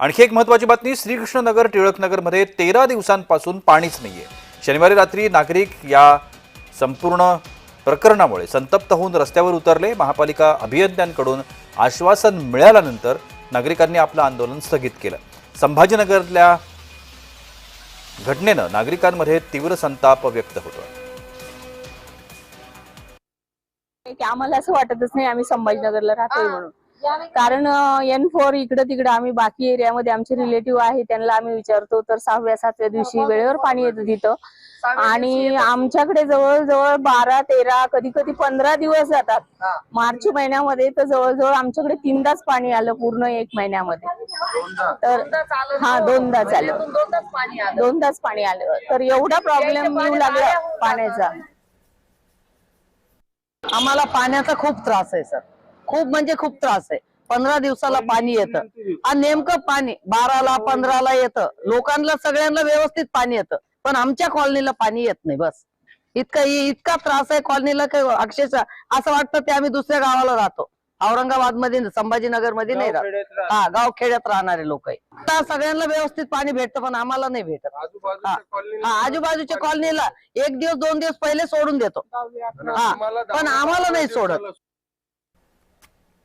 आणखी एक महत्वाची बातमी श्रीकृष्णनगर टिळकनगरमध्ये तेरा दिवसांपासून पाणीच नाहीये. शनिवारी रात्री नागरिक या संपूर्ण प्रकरणामुळे संतप्त होऊन रस्त्यावर उतरले. महापालिका अभियंत्यांकडून आश्वासन मिळाल्यानंतर नागरिकांनी आपलं आंदोलन स्थगित केलं. संभाजीनगरल्या घटनेनं नागरिकांमध्ये तीव्र संताप व्यक्त होतोय. की आम्हाला असं वाटतच नाही आम्ही संभाजीनगरला राहतोय म्हणून. कारण एन फोर इकडं तिकडं आम्ही बाकी एरियामध्ये आमचे रिलेटिव्ह आहे त्यांना आम्ही विचारतो तर सहाव्या सातव्या दिवशी वेळेवर पाणी येतं तिथं. आणि आमच्याकडे जवळजवळ बारा तेरा कधी कधी पंधरा दिवस जातात. मार्च महिन्यामध्ये तर जवळजवळ आमच्याकडे तीनदाच पाणी आलं पूर्ण एक महिन्यामध्ये. तर हा दोनदा झालं दोनदाच पाणी आलं. तर एवढा प्रॉब्लेम येऊ लागला पाण्याचा. आम्हाला पाण्याचा खूप त्रास आहे सर. खूप म्हणजे खूप त्रास आहे. पंधरा दिवसाला पाणी येतं. आणि नेमकं पाणी बाराला पंधराला येतं. लोकांना सगळ्यांना व्यवस्थित पाणी येतं. पण आमच्या कॉलनीला पाणी येत नाही बस. इतका इतका त्रास आहे कॉलनीला की अक्षरशः असं वाटतं ते आम्ही दुसऱ्या गावाला राहतो. औरंगाबादमध्ये संभाजीनगरमध्ये नाही राहत हा गाव खेड्यात राहणारे लोक आहे. आता सगळ्यांना व्यवस्थित पाणी भेटतं पण आम्हाला नाही भेटत. हा. हा, आजूबाजूच्या कॉलनीला एक दिवस दोन दिवस पहिले सोडून देतो. हा पण आम्हाला नाही सोडत.